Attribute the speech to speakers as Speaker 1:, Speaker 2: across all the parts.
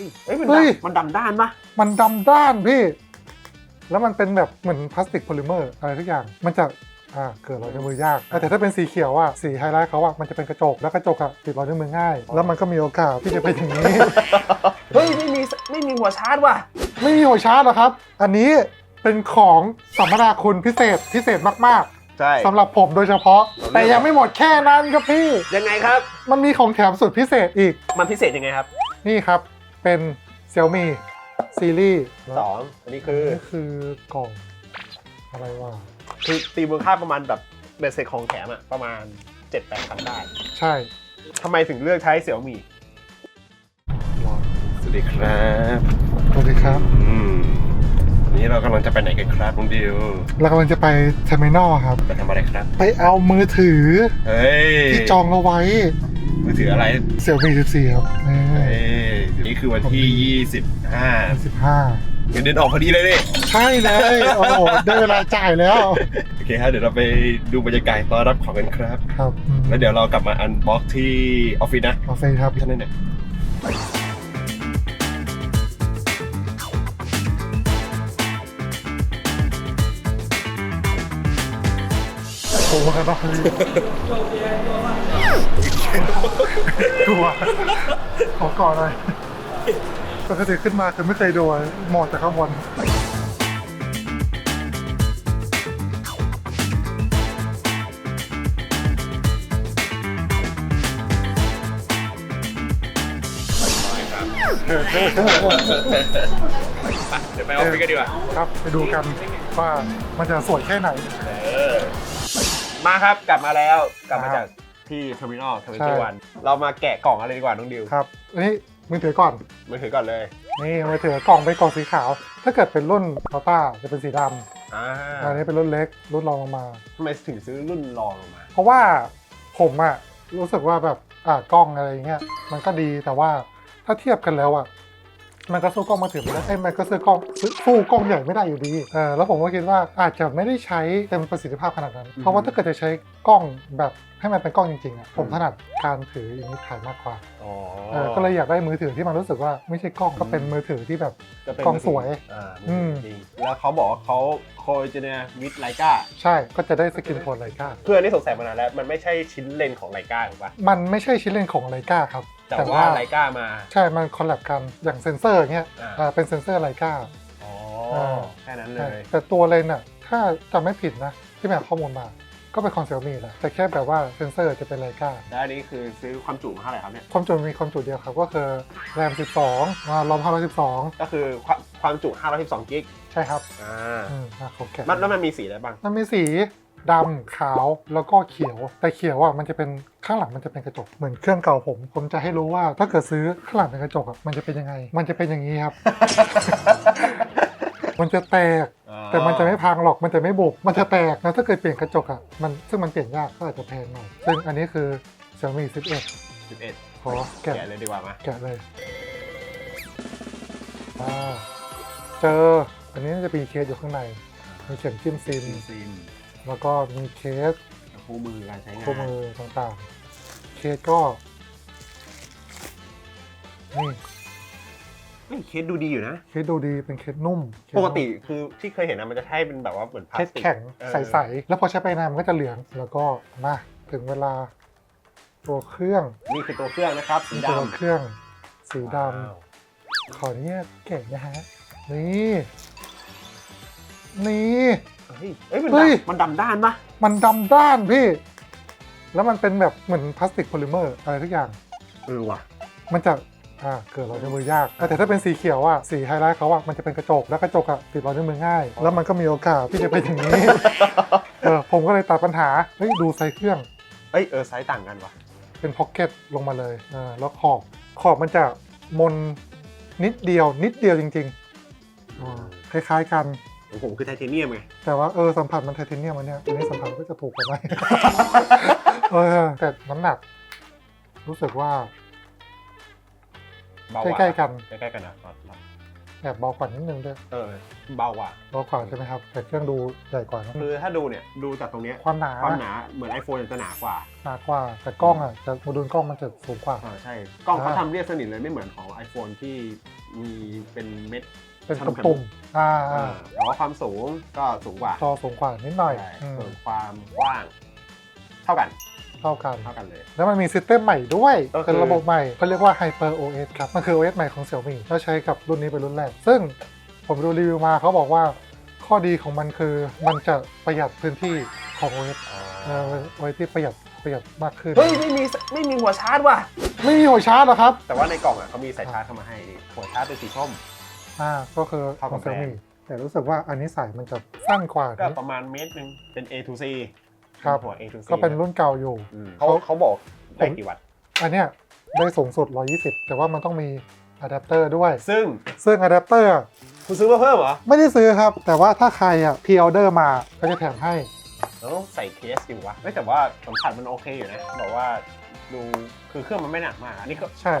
Speaker 1: ฮ้ยเอ้ยมัน
Speaker 2: เฮ้ย
Speaker 1: ดำมันดำด้านปะ
Speaker 2: มันดำด้านพี่ แล้วมันเป็นแบบเหมือนพลาสติกโพลิเมอร์อะไรทุกอย่าง มันจะอ่าเกิดรอยนิ้วมือยาก แต่ถ้าเป็นสีเขียวอะสีไฮไลท์เขาอะมันจะเป็นกระจก แล้วกระจกอะติดรอยนิ้วมือง่าย แล้วมันก็มีโอกาสที่จะเป็นอย่างนี้
Speaker 1: เฮ้ยไม่มีไม่มีหัวชาร์จว่ะ
Speaker 2: ไม่มีหัวชาร์จหรอครับ อันนี้เป็นของสัมมนาคุณพิเศษพิเศษมาก
Speaker 1: ใช่
Speaker 2: ๆสำหรับผมโดยเฉพาะ แต่ยังไม่หมดแค่นั้นครับพี่
Speaker 1: ยังไงครับ
Speaker 2: มันมีของแถมสุดพิเศษอีก
Speaker 1: มันพิเศษยังไงครับ
Speaker 2: นี่ครับ เป็น Xiaomi ซีรีส์
Speaker 1: สองอันนี้คือ
Speaker 2: นี่คือกล่อง อะไรวะ
Speaker 1: คือตีมูลค่าประมาณแบบเบสเซ็ตของแถมอะประมาณ7 8พันได้
Speaker 2: ใช่
Speaker 1: ทำไมถึงเลือกใช้เสี่ยวมี่
Speaker 2: รอ
Speaker 3: สวัสดีครับ
Speaker 2: สวัสดีครับ
Speaker 3: อืมวันนี้เรากำลังจะไปไหนกันครับน้องดิว
Speaker 2: เรากำลังจะไปเทอร์มินอลครับ
Speaker 3: ไปทำอะไรครับ
Speaker 2: ไปเอามือถือ
Speaker 3: เฮ้ย
Speaker 2: ที่จองเอาไว้
Speaker 3: มือถืออะไร
Speaker 2: เสี่ยวมี14ครับนี่
Speaker 3: เฮ้ย นี่คือวันที่ 25
Speaker 2: 15
Speaker 3: เงินเดือนออกพอดีเลยนี่
Speaker 2: ใช่เลย โอ้โหได้เวลาจ่ายแล้ว
Speaker 3: โอเคครับเดี๋ยวเราไปดูบรรยากาศตอนรับของกันครับ
Speaker 2: ครับอืม
Speaker 3: แล้วเดี๋ยวเรากลับมาอันบ็อกที่ออฟฟิศนะ
Speaker 2: โอเคครับ
Speaker 3: ท่านนั่นเนี่ย
Speaker 2: โอ้โหครับกลัวขอก่อนหน่อย ปกติขึ้นมาคือไม่เคยดูหมดแต่ข้างบน
Speaker 3: เดี๋ยวไปออฟฟิศกันดีกว่า
Speaker 2: ครับ ไปดูกันว่ามันจะสวยแค่ไหน
Speaker 1: มาครับกลับมาแล้วกลับมา
Speaker 2: ครับ
Speaker 1: จากที่เทอร์มินอลเทอร์มิ
Speaker 2: ใช่
Speaker 1: นอลวันเรามาแกะกล่องอะไรดีกว่าน้องดิว
Speaker 2: ครับอันนี้ มือถือก่อน
Speaker 1: มือถือก่อนเลย
Speaker 2: นี่มือถือกล่องเป็นกล่องสีขาว ถ้าเกิดเป็นรุ่นอัลต้าจะเป็นสีด
Speaker 1: อ่าำ
Speaker 2: อันนี้เป็นรุ่นเล็กรุ่นรองลงมา
Speaker 1: ทำไมถึงซื้อรุ่นรองลงมา
Speaker 2: เพราะว่าผมอะรู้สึกว่าแบบอ่ากล้องอะไรอย่างเงี้ยมันก็ดีแต่ว่าถ้าเทียบกันแล้วอะ มันก็สู้กล้องมาถือไม่ได้เอ้ยมันก็ซื้อกล้องสู้กล้องใหญ่ไม่ได้อยู่ดีเออแล้วผมก็คิดว่าอาจจะไม่ได้ใช้เต็มประสิทธิภาพขนาดนั้น เพราะว่าถ้าเกิดจะใช้กล้องแบบให้มันเป็นกล้องจริงๆอะผมถนัดการถืออย่างนี้ถ่ายมากกว่า
Speaker 1: อ๋อ
Speaker 2: เออก็เลยอยากได้มือถือที่มันรู้สึกว่าไม่ใช่กล้องก็เป็นมือถือที่แบบ
Speaker 1: จะเป็น
Speaker 2: กล้องสวย
Speaker 1: อ่า
Speaker 2: อืม
Speaker 1: จริงแล้วเขาบอกว่าเขาโคเจเนียวิดไลกา
Speaker 2: ใช่ก็จะได้สกินโทนไลกา
Speaker 1: เพื่อนที่สงสัยมานานแล้ว มันไม่ใช่ชิ้นเลนของไลกาถูกปะ
Speaker 2: มันไม่ใช่ชิ้นเล่นของไลกาครับ
Speaker 1: แต่ว่า ไลกามา
Speaker 2: ใช่มันคอลแลบกันอย่างเซนเซอร์เงี้ย
Speaker 1: อ่า
Speaker 2: อ่าเป็นเซนเซอร์ไลกา
Speaker 1: อ๋อ
Speaker 2: อ่า
Speaker 1: แค่นั้นเล
Speaker 2: ใช่
Speaker 1: ย
Speaker 2: แต่ตัวเลนส์อะถ้าจำไม่ผิดนะ ที่แม่ข้อมูลมา ก็เป็นของเซี่ยมี่แหละแต่แค่แบบว่าเซนเซอร์จะเป็นไลกา
Speaker 1: แล้วอันนี้คือซื้อความจุมาเท่าไหร่ครับเนี่ย
Speaker 2: ความจุมีความจุเดียวครับ ก็คือแรม 12มารอม512
Speaker 1: ก็คือความความจุ 512 กิก
Speaker 2: ใช่ครับ
Speaker 1: อ่า
Speaker 2: อืมอะเขาแกะ
Speaker 1: มันแล้วมันมีสีอะไรบ้าง
Speaker 2: มันมีสี ดำขาวแล้วก็เขียว แต่เขียวอะมันจะเป็นข้างหลังมันจะเป็นกระจกเหมือนเครื่องเก่าผม ผมจะให้รู้ว่าถ้าเกิดซื้อข้างหลังเป็นกระจกอะมันจะเป็นยังไง มันจะเป็นอย่างนี้ครับ มันจะแตก แต่มันจะไม่พังหรอกมันจะไม่บุบมันจะแตกแล้วถ้าเกิดเปลี่ยนกระจกอะมันซึ่งมันเปลี่ยนยากก็อาจจะแพงหน่อยซึ่งอันนี้คือ Xiaomi 11
Speaker 1: 11
Speaker 2: ขอแกะ
Speaker 1: แกะเลยดีกว่ามา
Speaker 2: แกะเลยอ่าเจออันนี้น่าจะมีเคสอยู่ข้างในมีเข็มจิ้มซิม
Speaker 1: ซิม
Speaker 2: แล้วก็มีเคส
Speaker 1: คู่มือการใช้งาน
Speaker 2: คู่มือต่างๆ เคสก็นี่
Speaker 1: เฮ้ยเคสดูดีอยู่นะ
Speaker 2: เคสดูดีเป็นเคสนุ่มเคส
Speaker 1: ป
Speaker 2: นุ่ม
Speaker 1: กติคือที่เคยเห็นนะมันจะใช้เป็นแบบว่าเหมือนพลา
Speaker 2: เค
Speaker 1: ส
Speaker 2: ส
Speaker 1: ติก
Speaker 2: แข็ง
Speaker 1: เออ
Speaker 2: ใสๆ แล้วพอใช้ไปนานมันก็จะเหลือง แล้วก็มาถึงเวลาตัวเครื่อง
Speaker 1: นี่คือตัวเครื่องนะครับสี
Speaker 2: ตัว
Speaker 1: ดำ
Speaker 2: เครื่องสีด
Speaker 1: ว้าวำ
Speaker 2: ขออนุญาตแกะนะฮะ นี่ นี่
Speaker 1: เฮ้ยเอ้ยมัน
Speaker 2: เฮ้ย
Speaker 1: ดำมันดำด้านปะ
Speaker 2: มันดำด้านพี่ แล้วมันเป็นแบบเหมือนพลาสติกโพลิเมอร์อะไรทุกอย่าง
Speaker 1: เออว่ะ
Speaker 2: มันจะอ่าเกิดรอยนิ้วมือยาก แต่ถ้าเป็นสีเขียวอะสีไฮไลท์เขาอะมันจะเป็นกระจก แล้วกระจกอะติดรอยนิ้วมือง่าย แล้วมันก็มีโอกาสที่จะเป็นอย่างนี้ เออผมก็เลยตัดปัญหา เฮ้ยดูไซส์เครื่อง
Speaker 1: เอ้ยเออไซส์ต่างกันว่ะ
Speaker 2: เป็นพ็อกเก็ตลงมาเลยเออแล้วขอบ ขอบมันจะมนนิดเดียวนิดเดียวจริงๆอ่าคล้ายๆกัน
Speaker 1: ของผมคือไทเทเนียมไง
Speaker 2: แต่ว่าเออสัมผัสมันไทเทเนียมมันเนี่ยอันนี้สัมผัสก็จะถูกกว่าไหม เออแต่น้ำหนัก รู้สึกว่า
Speaker 1: เบา
Speaker 2: ใกล้ๆกัน
Speaker 1: ใกล้ๆกันนะครับ
Speaker 2: แอบเบากว่านิดนึงด้วย
Speaker 1: เออ เบากว่า
Speaker 2: เบากว่าใช่ไหมครับ แต่เครื่องดูใหญ่กว่านะ
Speaker 1: คือถ้าดูเนี่ยดูจากตรงเนี้ย
Speaker 2: ความหนา
Speaker 1: ความหนาเหมือน iPhone จะหนากว่า
Speaker 2: หนากว่า แต่กล้องอะจะโมดูลกล้องมันจะสูงกว่า
Speaker 1: อ่าใช่ กล้องเขา
Speaker 2: อ่า
Speaker 1: ทำเรียบสนิทเลยไม่เหมือนของ iPhone ที่มีเป็นเม็ด
Speaker 2: เป็น
Speaker 1: ขนม
Speaker 2: ตุ่มๆอ่า
Speaker 1: อ่า
Speaker 2: อ่า
Speaker 1: แต่ว่าความสูงก็สูงกว่า
Speaker 2: จอสูงกว่านิดหน่อย
Speaker 1: ใช่
Speaker 2: อืม
Speaker 1: ส่วนความกว้าง เท่ากัน
Speaker 2: เท่ากัน
Speaker 1: เท่ากันเลย
Speaker 2: แล้วมันมีซิสเต็มใหม่ด้วย
Speaker 1: ก็คือ
Speaker 2: เป็นระบบใหม่เขาเรียกว่า Hyper OS ครับ มันคือ OS ใหม่ของ Xiaomi แล้วใช้กับรุ่นนี้เป็นรุ่นแรก ซึ่งผมดูรีวิวมาเขาบอกว่า ข้อดีของมันคือมันจะประหยัดพื้นที่ของ OS เออ OS ที่ประหยัดประหยัดมากขึ้น
Speaker 1: เฮ้ยไม่มีไม่มีหัวชาร์จว่ะ
Speaker 2: ไม่มีหัวชาร์จเหรอครับ
Speaker 1: แต่ว่าในกล่องอะเขามีสายชาร์จเข้ามาให้นี่หัวชาร์จเป็นสีส้ม
Speaker 2: อ่าก็คือ
Speaker 1: เท่า
Speaker 2: ข
Speaker 1: กั
Speaker 2: อบง
Speaker 1: แบรนด์
Speaker 2: Xiaomi แต่รู้สึกว่าอันนี้สายมันจะสั้นกว่า
Speaker 1: ก็
Speaker 2: นี้
Speaker 1: ประมาณเมตรหนึงเป็น A to C
Speaker 2: ครับ
Speaker 1: หัว A to C
Speaker 2: ก็เป็นรุ่นเก่าอยู่
Speaker 1: อืมเขาเขาบอกได้กี่วัตต์
Speaker 2: อันเนี้ยได้สูงสุด 120 แต่ว่ามันต้องมีอะแดปเตอร์ด้วย
Speaker 1: ซึ่ง
Speaker 2: ซึ่งอะแดปเตอร์
Speaker 1: คุณซื้อมาเพิ่มเหรอ
Speaker 2: ไม่ได้ซื้อครับ แต่ว่าถ้าใครอะพ r ออเดอร์มาก็จะแถมให้
Speaker 1: เราต้องใส่เคสจริงวะไม่แต่ว่าสัมผัสมันโอเคอยู่นะ บอกว่าดูคือเครื่องมันไม่หนักมากอันนี้ก็
Speaker 2: ใช่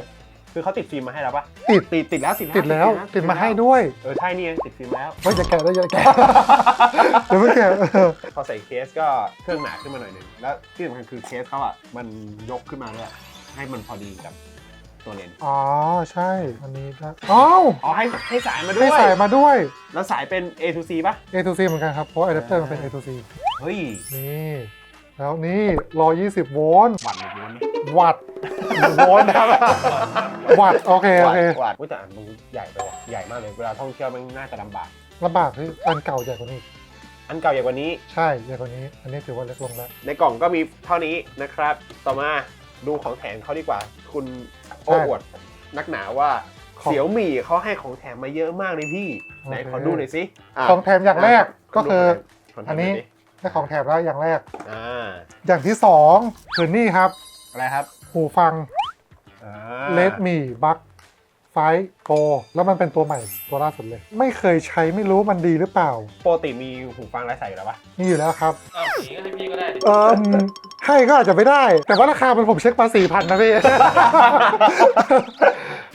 Speaker 1: คือเขาติดฟิล์มมาให้แล้วปะ
Speaker 2: ติด
Speaker 1: ติดติดแล้วติดแล้ว
Speaker 2: ติดแล้ว
Speaker 1: นะ
Speaker 2: ติดมาให้ด้วย
Speaker 1: เออใช่นี่ไงติดฟิล์มแล้ว
Speaker 2: ไม่จะแกะได้จะแกะเดี๋ยวไม่แกะเออ
Speaker 1: พอใส่เคสก็เครื่องหนาขึ้นมาหน่อยหนึงแล้วที่สำคัญคือเคสเขาอะมันยกขึ้นมาด้วยให้มันพอดีกับตัวเลนส์
Speaker 2: อ๋อใช่อันนี้นะอ้าว
Speaker 1: อ๋อให้ให้สายมาด้
Speaker 2: ให้
Speaker 1: วย
Speaker 2: ใส่มาด้วย
Speaker 1: แล้วสายเป็น A to C ปะ
Speaker 2: A to C เหมือนกันครับเพราะอะแดปเตอร์มันเป็น A to C
Speaker 1: เฮ้ย
Speaker 2: นี่ แล้วนี่120 โวลต์
Speaker 1: หวัดหรือม้วนเนี่ย
Speaker 2: วัตต์โวลต์นะครับวัตต์โอเคโอเค
Speaker 1: หวัดอุ๊ยแต่อันมันใหญ่ไปว่ะใหญ่มากเลยเวลาท่องเที่ยวมันน่าจะลำบาก
Speaker 2: ลำบากที่อันเก่าใหญ่กว่านี้
Speaker 1: อันเก่าใหญ่กว่านี้
Speaker 2: ใช่ใหญ่กว่านี้ อันนี้ถือว่าเล็กลงแล้ว
Speaker 1: ในกล่องก็มีเท่านี้นะครับ ต่อมาดูของแถมเขาดีกว่า คุณโอ้อวดนักหนาว่า
Speaker 2: ของ
Speaker 1: เสี่ยวหมี่เขาให้ของแถมมาเยอะมากเลยพี่ ไหน
Speaker 2: โอเค
Speaker 1: ขอดูหน่อยสิะ
Speaker 2: ของแถมอย่างแรกก็คือ
Speaker 1: ขงแถม
Speaker 2: อันนี้
Speaker 1: หยดิ
Speaker 2: ได้ของแถมแล้วอย่างแรก
Speaker 1: อ่า
Speaker 2: อย่างที่สองคือนี่ครับ
Speaker 1: อะไรครับ
Speaker 2: หูฟัง
Speaker 1: อ่า
Speaker 2: เลดมีบัคไฟโกแล้วมันเป็นตัวใหม่ตัวล่าสุดเลย ไม่เคยใช้ไม่รู้มันดีหรือเปล่า
Speaker 1: ปกติมีหูฟังไร้สายอยู่แล้วปะ
Speaker 2: มีอยู่แล้วครับ
Speaker 4: อ้าวอย่างนี้ก็ให้พี่ก็ได้ดิ
Speaker 2: เออให้ก็อาจจะไม่ได้ แต่ว่าราคามันผมเช็คมาสี่พันนะพี่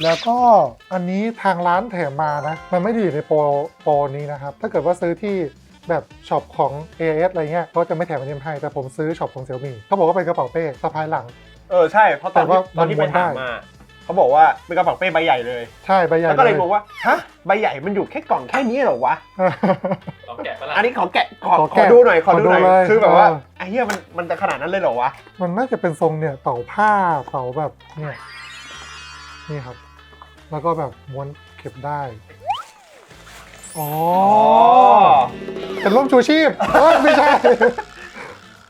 Speaker 2: แล้วก็อันนี้ทางร้านแถมมานะ มันไม่ได้อยู่ในโปรโปรนี้นะครับ ถ้าเกิดว่าซื้อที่ แบบช็อปของ AS อะไรเงี้ยเขาจะไม่แถมอันนี้มาให้แต่ผมซื้อช็อปของ Xiaomi เขาบอกว่าเป็นกระเป๋าเป้สะพายหลัง
Speaker 1: เออใช่เพราะตอน
Speaker 2: แต่ว่า
Speaker 1: ที่ตอนที่
Speaker 2: มั
Speaker 1: ไป
Speaker 2: นม้วน
Speaker 1: ถาม
Speaker 2: ได้
Speaker 1: มาเขาบอกว่าเป็นกระเป๋าเป้ใบใหญ่เลย
Speaker 2: ใช่ใบใหญ่
Speaker 1: แล้วก็เลย
Speaker 2: ย
Speaker 1: งงว่าฮะใบใหญ่มันอยู่แค่กล่องแค่นี้เหรอวะ
Speaker 4: ลองแกะปะล่ะ
Speaker 1: อันนี้ขอแกะขอ
Speaker 2: ขอ
Speaker 1: ขอ
Speaker 2: แกะ
Speaker 1: ดูหน่อยขอดูหน่อย
Speaker 2: ขอดูเลย
Speaker 1: คือแบบว่า
Speaker 2: เออ
Speaker 1: ไอ้เหี้ยมันมันจะขนาดนั้นเลยเหรอวะ
Speaker 2: มันน่าจะเป็นทรงเนี่ยเป่าผ้าเป่าแบบเนี่ยนี่ครับ แล้วก็แบบม้วนเก็บได้ อ๋อเป็นร่มชูชีพเอ้ยไม่ใช่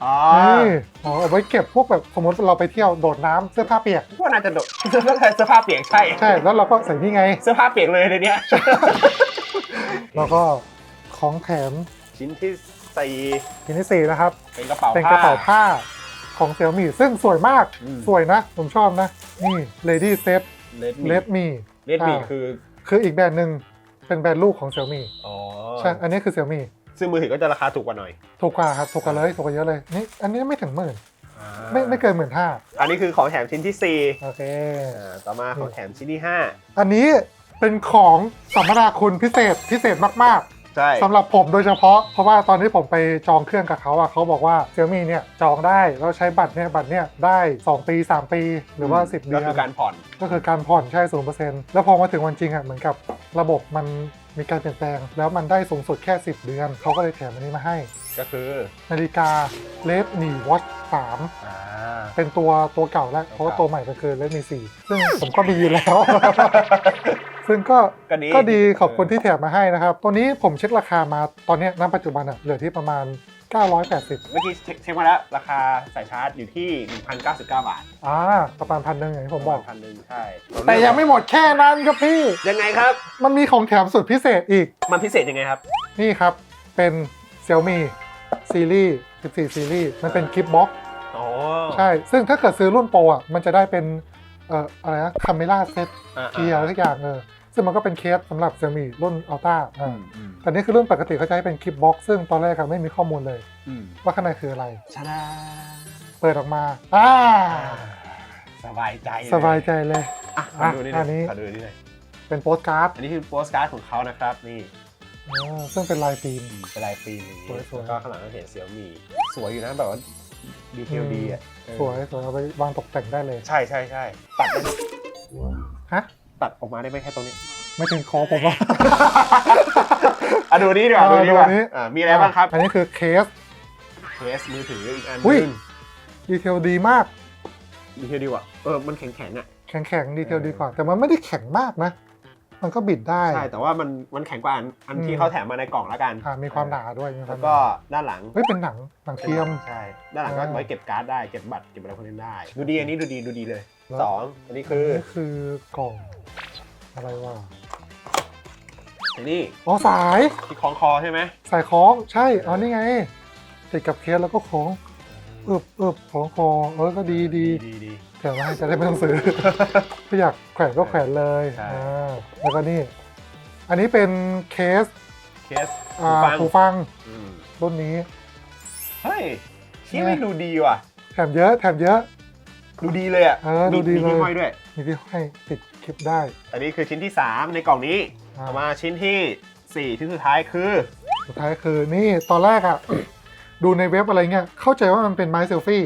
Speaker 1: อ๋อ
Speaker 2: นี่อ๋อเอาไว้เก็บพวกแบบสมมติเราไปเที่ยวโดดน้ำเสื้อผ้าเปียก
Speaker 1: พวกน่าจะโดดเสื้อผ้าเปียกใช่
Speaker 2: ใช่แล้วเราก็ใส่นี่ไง
Speaker 1: เสื้อผ้าเปียกเลยในเนี้ย
Speaker 2: แล้วก็ของแถม
Speaker 1: ชิ้นที่สี่
Speaker 2: ชิ้นที่สี่นะครับ
Speaker 1: เป็นกระเป๋า
Speaker 2: เป็นกระเป๋าผ้าของเซี่ยมี่ซึ่งสวยมาก
Speaker 1: อืม
Speaker 2: สวยนะ ผมชอบนะ นี่ Lady Set
Speaker 1: เลด
Speaker 2: Let Me
Speaker 1: เลดมี
Speaker 2: อ่า
Speaker 1: คือ
Speaker 2: คืออีกแบรนด์หนึ่ง เป็นแบรนด์ลูกของ Xiaomi
Speaker 1: อ๋อ
Speaker 2: ใช่ อันนี้คือ Xiaomi
Speaker 1: ซึ่งมือถือก็จะราคาถูกกว่าหน่อย
Speaker 2: ถูกกว่าครับ ถูกกว่าเลย ถูกกว่าเยอะเลย นี่ อันนี้ไม่ถึงหมื่น
Speaker 1: อ่า
Speaker 2: ไม่ไม่เกินหมื่นห้า
Speaker 1: อันนี้คือของแถมชิ้นที่สี่
Speaker 2: โอเค
Speaker 1: อ่า ต่อมาของแถมชิ้นที่ห้า
Speaker 2: อันนี้เป็นของสัมมนาคุณพิเศษพิเศษมาก
Speaker 1: ใช่
Speaker 2: ๆสำหรับผมโดยเฉพาะ เพราะว่าตอนที่ผมไปจองเครื่องกับเขาอะเขาบอกว่า Xiaomi เนี่ยจองได้แล้วใช้บัตรเนี่ยบัตรเนี่ยได้2ปี3ปีหรือว่า10เดื
Speaker 1: ก็
Speaker 2: อน
Speaker 1: คือการผ่อน
Speaker 2: ก็คือการผ่อนใช่ศูนย์เปอร์เซ็นต์แล้วพอมาถึงวันจริงอะเหมือนกับ ระบบมันมีการเปลี่ยนแปลง แล้วมันได้สูงสุดแค่ 10 เดือน เขาก็เลยแถมอันนี้มาให้
Speaker 1: ก็คือ
Speaker 2: นาฬิกา Redmi Watch 3
Speaker 1: อ่า
Speaker 2: เป็นตัวตัวเก่าแล้ว เพราะว่าตัวใหม่ก็คือ Redmi 4ซึ่งผมก็มีอยู่แล้ว ซึ่งก็
Speaker 1: ก็ดี
Speaker 2: ก็ดีขอบคุณที่แถมมาให้นะครับ ตัวนี้ผมเช็คราคามาตอนเนี้ยณปัจจุบันอะเหลือที่ประมาณ 980
Speaker 1: เมื่อกี้เช็คเช็คมาแล้ว ราคาสายชาร์จอยู่ที่ 1,099 บาท
Speaker 2: อ่าประมาณพันหนึ่งอย่างที่ผมบอก
Speaker 1: พันหนึ่งใช่
Speaker 2: แต่ยังไม่หมดแค่นั้นครับพี่
Speaker 1: ยังไงครับ
Speaker 2: มันมีของแถมสุดพิเศษอีก
Speaker 1: มันพิเศษยังไงครับ
Speaker 2: นี่ครับ เป็น Xiaomi ซีรีส์14 ซีรีส์ มันเป็นคลิปบ็อก
Speaker 1: อ๋อ
Speaker 2: ใช่ ซึ่งถ้าเกิดซื้อรุ่นโปรอะ มันจะได้เป็น เอ่อ อะไรนะคาเมล่าเซต
Speaker 1: อ่า
Speaker 2: เกียร์อะไรสักอย่างเออ ซึ่งมันก็เป็นเคสสำหรับ Xiaomi รุ่น Ultra
Speaker 1: อื
Speaker 2: อ่าม
Speaker 1: อืม
Speaker 2: แต่นี่คือรุ่นปกติเขาจะให้เป็นคลิปบ็อกซึ่งตอนแรกอะไม่มีข้อมูลเลย
Speaker 1: อืม
Speaker 2: ว่าข้างในคืออะไร
Speaker 1: ชาดา
Speaker 2: เปิดออกมาอ่า
Speaker 1: สบายใจเล
Speaker 2: สบายใจเลย
Speaker 1: อะขอดูนี่ห
Speaker 2: อะ
Speaker 1: น่
Speaker 2: อันนี้
Speaker 1: อยขอดูนี่หน่อย
Speaker 2: เป็นโปสการ์ด
Speaker 1: อันนี้คือโปสการ์ดของเขานะครับนี่
Speaker 2: อ่าซึ่งเป็นลายฟิล์ม
Speaker 1: เป็นลายฟิล์มอย่างนี้
Speaker 2: สวยๆ
Speaker 1: แล้วก็ข้างหลังก็เห็นเสี่ยวมีสวยอยู่นะแบบว่าดีเทลดีอะเออ
Speaker 2: สวยสวยเอาไปวางตกแต่งได้เลย
Speaker 1: ใช่ใช่ใช่ตัดได้ไหม
Speaker 2: ฮะ
Speaker 1: ตัดออกมาได้ไหมแค่ตรงนี้
Speaker 2: ไม่ถึงคอผมว่า
Speaker 1: อะดูนี้ดีกว่า
Speaker 2: อ่า
Speaker 1: ดูนี้ดีกว่า
Speaker 2: ดูนี้
Speaker 1: อ่ามีอะไรบ้างครับ
Speaker 2: อันนี้คือเคส
Speaker 1: เคสมือถืออีกอัน
Speaker 2: อุ้ย
Speaker 1: หนึง
Speaker 2: ดีเทลดีมาก
Speaker 1: ดีเทลดีกว่าเออมันแข็งแข็งๆอะ
Speaker 2: แข็งแข็งดีเทลดีกว่า แต่มันไม่ได้แข็งมากนะ มันก็บิดได้
Speaker 1: ใช่แต่ว่ามันมันแข็งกว่าอันอัน
Speaker 2: อืม
Speaker 1: ที่เขาแถมมาในกล่องแล้วกัน
Speaker 2: อ่ามีความหนาด้วยมีค
Speaker 1: แล้วา
Speaker 2: วมห
Speaker 1: ก็
Speaker 2: นา
Speaker 1: ด้านหลัง
Speaker 2: เฮ้ยเป็นหนังหนังเทียม
Speaker 1: ใช่ด้านหลังก็
Speaker 2: อ่า
Speaker 1: ไว้เก็บการ์ดได้เก็บบัตรเก็บอะไรพวกนี้ได้ ดูดีอันนี้ดูดีดูดีเลย
Speaker 2: แล้ว
Speaker 1: สองอันนี้คือ
Speaker 2: นี่คือกล่อง อะไรวะ
Speaker 1: อันนี้
Speaker 2: อ๋อสาย
Speaker 1: ที่คล้องคอใช่ไหม
Speaker 2: สายคล้องใช่อ๋อนี่ไงติดกับเคสแล้วก็คล้องเอบเอบคล้องคอเออก็ดีดี
Speaker 1: ดีดี
Speaker 2: แถมมาให้จะได้ไม่ต้องซื้อ ถ้าอยากแขวนก็แขวนเลย
Speaker 1: ใช่
Speaker 2: อ่าแล้วก็นี่ อันนี้เป็นเคส
Speaker 1: เคส
Speaker 2: อ่า
Speaker 1: หูฟัง
Speaker 2: หูฟัง
Speaker 1: อืม
Speaker 2: รุ่นนี้
Speaker 1: เฮ้ยที่
Speaker 2: เนี่ย
Speaker 1: ไม่ดูดีว่ะ
Speaker 2: แถมเยอะ แถมเยอะ
Speaker 1: ดูดีเลยอะ
Speaker 2: เออดูดี
Speaker 1: มีมีที่
Speaker 2: เลย
Speaker 1: ห้อยด้วย
Speaker 2: มีที่ให้ติดคลิปได้
Speaker 1: อันนี้คือชิ้นที่ 3 ในกล่องนี้
Speaker 2: อ่า
Speaker 1: ต่อมาชิ้นที่4ชิ้นสุดท้ายคือ
Speaker 2: สุดท้ายคือนี่ตอนแรกอะ ดูในเว็บอะไรเงี้ยเข้าใจว่ามันเป็นไม้เซลฟี่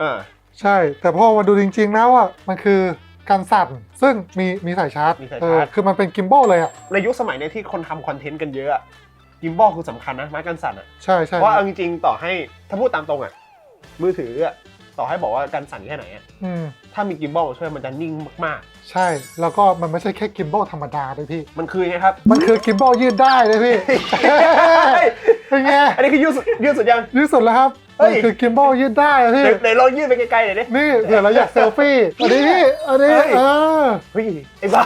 Speaker 1: เออ
Speaker 2: ใช่ แต่พอมาดูจริงๆแล้วอะมันคือการสั่น ซึ่งมีมีสายชาร์จ
Speaker 1: มีสาย
Speaker 2: เอ
Speaker 1: ชา
Speaker 2: อ
Speaker 1: ร์จ
Speaker 2: คือมันเป็นกิมบอลเลยอะ
Speaker 1: ในยุคสมัยเนี้ยที่คนทำคอนเทนต์กันเยอะอะกิมบอลคือสำคัญนะไม้กันสั่นอะ
Speaker 2: ใช่ใช่
Speaker 1: เพราะเอาจริงๆต่อให้ถ้าพูดตามตรงอะมือถืออะต่อให้บอกว่ากันสั่นแค่ไหนอะ
Speaker 2: อืม
Speaker 1: ถ้ามีกิมบอลมาช่วยมันจะนิ่งมาก
Speaker 2: ใช่ แล้วก็มันไม่ใช่แค่กิมบอลธรรมดาด้วยพี่
Speaker 1: ๆ มันคือไงครับ
Speaker 2: มันคือกิมบอลยืดได้เลยพี่ เป็นไง
Speaker 1: อันนี้คือยืดสุดยืดสุดยัง
Speaker 2: ยืดสุดแล้วครับ
Speaker 1: เฮ้
Speaker 2: มัน
Speaker 1: ย
Speaker 2: คือกิมบอลยืดได้อะพี่
Speaker 1: ไหนไหนลองยืดไปไกลๆหน่อยดิ
Speaker 2: นี่เผื่อเราอยากเซลฟี่ อันนี้พี่อันนี้
Speaker 1: เฮ้ย
Speaker 2: เออ
Speaker 1: เฮ้ยไอ้บ้า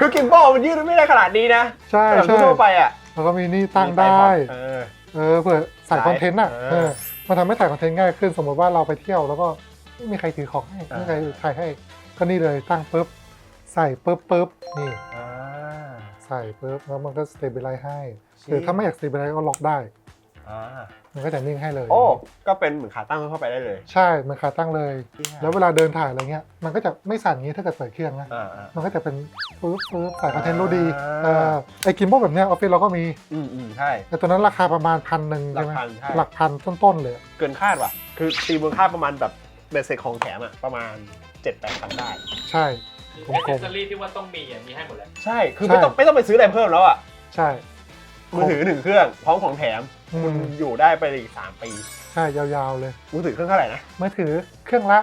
Speaker 1: คือกิมบอลมันยืดไม่ได้ขนาดนี้นะ
Speaker 2: ใช่
Speaker 1: แบบ
Speaker 2: ใช่
Speaker 1: ทั่วไปอะ
Speaker 2: แล้วก็มีนี่ตั้ง
Speaker 1: มี
Speaker 2: ได้
Speaker 1: ทอเออ
Speaker 2: เออเผื่อใส่
Speaker 1: สาย
Speaker 2: คอนเทนต์อะ
Speaker 1: เออ
Speaker 2: เออมันทำให้ถ่ายคอนเทนต์ง่ายขึ้น สมมติว่าเราไปเที่ยวแล้วก็ไม่มีใครถือของให้ไม่มีใครถ่ายให้ ก็นี่เลยตั้งปุ๊บ ใส่ปุ๊บปุ๊บนี่
Speaker 1: อ่า
Speaker 2: ใส่ปุ๊บแล้วมันก็สเตเบลไลให้
Speaker 1: ชี้
Speaker 2: หรือถ้าไม่อยากสเตเบลไลก็ล็อกได้
Speaker 1: อ่า
Speaker 2: มันก็จะนิ่งให้เลย
Speaker 1: โอ้ก็เป็นเหมือนขาตั้งเข้าไปได้เลย
Speaker 2: ใช่มันขาตั้งเลย แล้วเวลาเดินถ่ายอะไรเงี้ยมันก็จะไม่สั่นงี้ถ้าเกิดเปิดเครื่องนะ
Speaker 1: อ่าอ่า
Speaker 2: มันก็จะเป็นปุ๊บปุ๊บใส่คอนเทนต์รู้ดี
Speaker 1: อ่า
Speaker 2: เออไอ้กิมโบแบบเนี้ยออฟฟิศเราก็มี
Speaker 1: อืมอืมใช่
Speaker 2: แต่ตัวนั้นราคาประมาณพันหนึ่งใช่ไหม
Speaker 1: หลักพันใช่
Speaker 2: หลักพันต้นๆเลย
Speaker 1: เกินคาดว่ะ คือตีมูลค่าประมาณแบบเบสเซ็ตของแถมอะประมาณ7 8พันได้
Speaker 2: ใช่
Speaker 4: เอเซสซอรี่ที่ว่าต้องมีอะมีให้หมดแล้ว
Speaker 1: ใช่ คือไม่ต้องไม่ต้องไปซื้ออะไรเพิ่มแล้วอะ
Speaker 2: ใช่
Speaker 1: มือถือหนึ่งเครื่องพร้อมของแถม
Speaker 2: อื
Speaker 1: คุณ
Speaker 2: ม
Speaker 1: อยู่ได้ไปอีก3ปี
Speaker 2: ใช่ยาวๆเลย
Speaker 1: มือถือเครื่องเท่าไหร่นะ
Speaker 2: มือถือเครื่องละ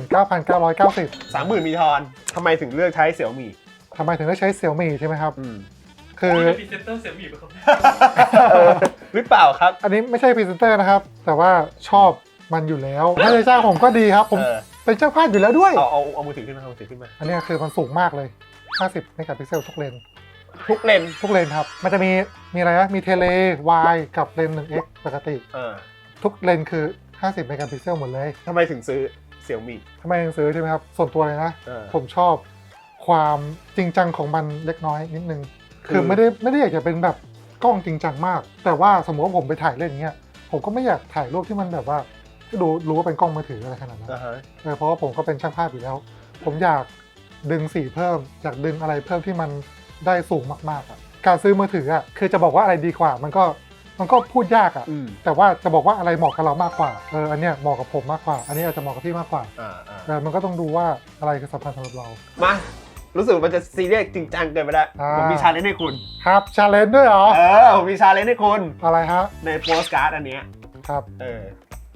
Speaker 2: 29,990
Speaker 1: สามหมื่นมีทอนทำไมถึงเลือกใช้เสี่ยวมี่
Speaker 2: ทำไมถึงได้ใช้เซี่ยมี่ใช่ไหมครับ
Speaker 1: อืม
Speaker 2: คือ
Speaker 4: นี่เป็นพรีเซนเตอร์เสี่ยมี่ไปครับ
Speaker 1: หรือเปล่าครับ
Speaker 2: อันนี้ไม่ใช่พรีเซนเตอร์นะครับ แต่ว่าชอบมันอยู่แล้วถ้าจะจ้างผมก็ดีครับ ผม
Speaker 1: เออ
Speaker 2: เป็นเจ้าภาพอยู่แล้วด้วย
Speaker 1: เอาเอาเอามือถือขึ้นมาเอามือถือขึ้นมา
Speaker 2: อันนี้คือมันสูงมากเลย 50เมกะพิกเซลทุกเลน
Speaker 1: ทุกเลน
Speaker 2: ทุกเลนครับ มันจะมีมีอะไรนะมีเทเล Y กับเลน 1x ปกติ
Speaker 1: เออ
Speaker 2: ทุกเลนคือ 50เมกะพิกเซลหมดเลย
Speaker 1: ทำไมถึงซื้อเสี่ยวมี่
Speaker 2: ทำไมยังซื้อใช่ไหมครับ ส่วนตัวเลยนะ
Speaker 1: เออ
Speaker 2: ผมชอบความจริงจังของมันเล็กน้อยนิดนึง
Speaker 1: คือ
Speaker 2: คือไม่ได้ไม่ได้อยากจะเป็นแบบกล้องจริงจังมาก แต่ว่าสมมติว่าผมไปถ่ายเล่นอย่างเงี้ย ผมก็ไม่อยากถ่ายรูปที่มันแบบว่าดูรู้ว่าเป็นกล้องมือถืออะไรขนาดนั้น
Speaker 1: อ่าฮะ
Speaker 2: เออเพราะว่าผมก็เป็นช่างภาพอยู่แล้ว ผมอยากดึงสีเพิ่ม อยากดึงอะไรเพิ่มที่มัน ได้สูงมากๆอะการซื้อมือถืออะคือจะบอกว่าอะไรดีกว่า มันก็มันก็พูดยากอะ
Speaker 1: อืม
Speaker 2: แต่ว่าจะบอกว่าอะไรเหมาะกับเรามากกว่าเอออันเนี้ยเหมาะกับผมมากกว่า อันนี้อาจจะเหมาะกับพี่มากกว่า
Speaker 1: อ่าอ่า
Speaker 2: เออมันก็ต้องดูว่าอะไรคือสำคัญสำหรับเรา
Speaker 1: มา รู้สึกว่ามันจะซีเรียสจริงจังเกินไปแล้ว
Speaker 2: อ่า
Speaker 1: ผมมีชาเลนจ์ให้คุณ
Speaker 2: ครับชาเลนจ์ด้วยเหรอ
Speaker 1: เออ ผมมีชาเลนจ์ให้คุณ
Speaker 2: อะไรฮะ
Speaker 1: ในโปสการ์ดอันเนี้ย
Speaker 2: ครับ
Speaker 1: เออ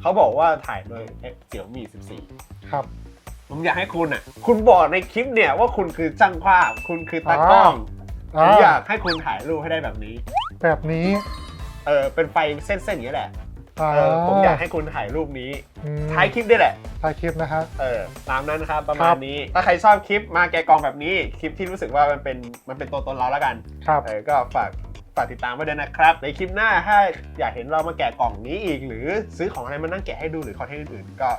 Speaker 1: เขาบอกว่าถ่ายโดยเสี่ยวมี่
Speaker 2: ครับ
Speaker 1: 14 ผมอยากให้คุณอะ คุณบอกในคลิปเนี่ยว่าคุณคือช่างภาพ คุณคือตากล้องผ
Speaker 2: อ่าม
Speaker 1: อยากให้คุณถ่ายรูปให้ได้แบบนี้
Speaker 2: แบบนี้
Speaker 1: เออเป็นไฟเส้นๆอย่างนี้ยแหละ
Speaker 2: อ่า
Speaker 1: เออผมอยากให้คุณถ่ายรูปนี้
Speaker 2: อืม
Speaker 1: ท้ายคลิปด้วยแหละ
Speaker 2: ถ่ายคลิปนะฮะ
Speaker 1: เออตามนั้นนะครับประ
Speaker 2: ค
Speaker 1: มา
Speaker 2: รั
Speaker 1: ณ
Speaker 2: บ
Speaker 1: นี้ ถ้าใครชอบคลิปมาแกะกองแบบนี้ คลิปที่รู้สึกว่ามันเป็นมันเป็นตัวตนเราแล้วกัน
Speaker 2: ครับ
Speaker 1: เออก็ฝากฝากติดตามไว้ด้วยนะครับ ในคลิปหน้าถ้าอยากเห็นเรามาแกะกล่องนี้อีก หรือซื้อของอะไรมานั่งแกะให้ดูหรือคอนเทนต์อื่นๆก็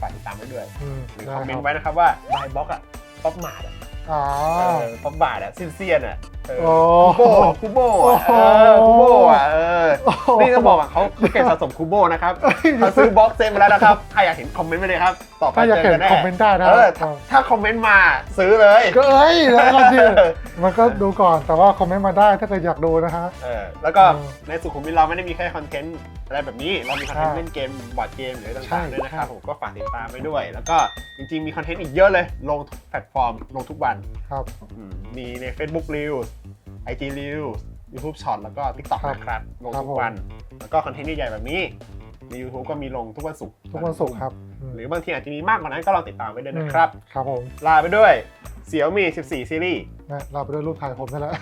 Speaker 1: ฝากติดตามไว้ด้วย
Speaker 2: อืม
Speaker 1: หรือ
Speaker 2: ได้
Speaker 1: คอมเมน
Speaker 2: ค
Speaker 1: ต์
Speaker 2: รับ
Speaker 1: ไว้นะครับว่าบายบ็อกอะป๊อปมาดอะ
Speaker 2: อ๋อ
Speaker 1: เออป๊อปบาดอะเซียนๆอะเออ
Speaker 2: โอ้
Speaker 1: คูโบคูโบอะเออคูโบอะเออ นี่ต้องบอกว่าเขาเก็บสะสมคูโบนะครับเขาซื้อบ็อกเซตมาแล้วนะครับ ใครอยากเห็นคอมเมนต์ไปเลยครับ ต่อไป
Speaker 2: ถ้าอยาก
Speaker 1: เจ
Speaker 2: เห็
Speaker 1: อนกันแน่
Speaker 2: คอมเมนต์ได้นะ
Speaker 1: เออถ้าถ้าคอมเมนต์มาซื้อเลย
Speaker 2: ก็เอ้ยแล้วก็ดิมันก็ดูก่อนแต่ว่าคอมเมนต์มาได้ถ้าเกิดอยากดูนะฮะ
Speaker 1: เออแล้วก็
Speaker 2: เออ
Speaker 1: ในสุขุมวิทเราไม่ได้มีแค่คอนเทนต์อะไรแบบนี้ เรามีคอนเทนต์
Speaker 2: ใช่
Speaker 1: เล่นเกมบอร์ดเกมหรืออะไร
Speaker 2: ใช่
Speaker 1: ต่างๆด้วยนะครับ
Speaker 2: ใช่
Speaker 1: ผมก็ฝากติดตามไปด้วย แล้วก็จริงๆมีคอนเทนต์อีกเยอะเลย ลงทุกแพลตฟอร์มลงทุกวัน
Speaker 2: ครับ
Speaker 1: อืมมีใน Facebook Reels IG Reels YouTube Short แล้วก็ TikTok
Speaker 2: ครับ
Speaker 1: นะครับ ลง
Speaker 2: ครับ
Speaker 1: ทุกวัน แล้วก็คอนเทนต์ใหญ่ๆแบบนี้ ใน YouTube ก็มีลงทุกวันศุกร์
Speaker 2: ทุกวันศุกร์ครับอืม
Speaker 1: หรือบางทีอาจจะมีมากกว่านั้นก็ลองติดตามไว้ด้วยนะครับ
Speaker 2: ครับผม
Speaker 1: ลาไปด้วยเสี่ยวมี14 ซีรีส์
Speaker 2: นะเราไปด้วยรูปถ่ายผมนี่แหละ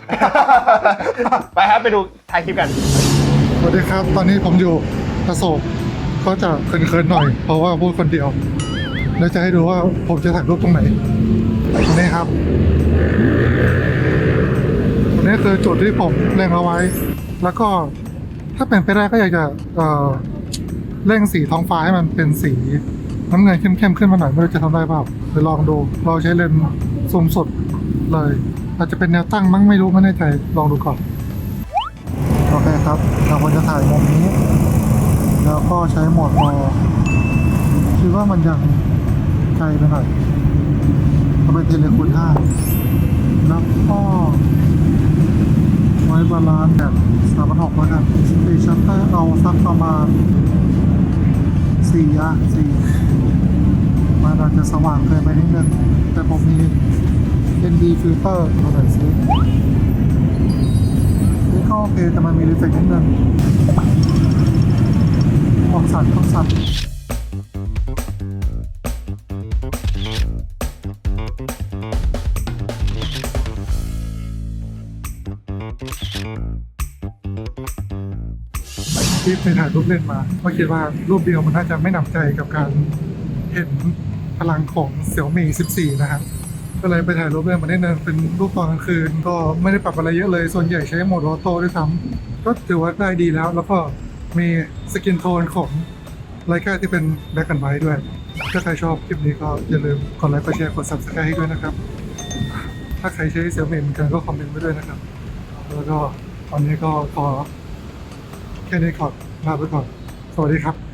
Speaker 1: ไปครับไปดูท้ายคลิปกัน
Speaker 2: สวัสดีครับ ตอนนี้ผมอยู่ประสบก็จะเคินๆหน่อย เพราะว่าพูดคนเดียว แล้วจะให้ดูว่าผมจะถ่ายรูปตรงไหนตรงนี้ครับตรงนี้คือจุดที่ผมเล็งเอาไว้ แล้วก็ถ้าเป็นไปได้ก็อยากจะเอ่อ เร่งสีท้องฟ้าให้มันเป็นสีน้ำเงินเข้มๆขึ้นมาหน่อยไม่รู้จะทำได้เปล่าเดี๋ยวลองดูเราใช้เลนส์ซูมสดเลยอาจจะเป็นแนวตั้งมั้งไม่รู้ไม่แน่ใจลองดูก่อนโอเคครับเราควรจะถ่ายมุมนี้ แล้วก็ใช้โหมดมอคิดว่ามันยังไกลไปหน่อยเอาเป็นเทเลคูณห้าแล้วก็ไว้บาลานซ์แบบสามพันหกแล้วกันสตีชัตเตอร์เอาสักประมาณ สี่อะสี่มันอาจจะสว่างเกินไปนิดนึงแต่ผมมี ND filter ตัวไหนซื้อนี่ก็โอเคแต่มันมีรีเฟกนิดนึงออกสัตว์เข้าสัตว์ ไปถ่ายรูปเล่นมาก็คิดว่ารูปเดียวมันน่าจะไม่หนำใจกับการเห็นพลังของเสี่ยวมี่ 14 นะครับก็เลยไปถ่ายรูปเล่นมาได้เนินเป็นรูปตอนกลางคืน ก็ไม่ได้ปรับอะไรเยอะเลย ส่วนใหญ่ใช้โหมดออโต้ด้วยซ้ำก็ถือว่าได้ดีแล้ว แล้วก็มีสกินโทนของไลกาที่เป็นแบ็กแอนด์ไวท์ด้วย ถ้าใครชอบคลิปนี้ก็อย่าลืมกดไลค์กดแชร์กด subscribe ให้ด้วยนะครับ ถ้าใครใช้เซี่ยมี่เหมือนกันก็คอมเมนต์ไว้ด้วยนะครับ แล้วก็ตอนนี้ก็ขอแค่นี้ก่อน ลาไปก่อน สวัสดีครับ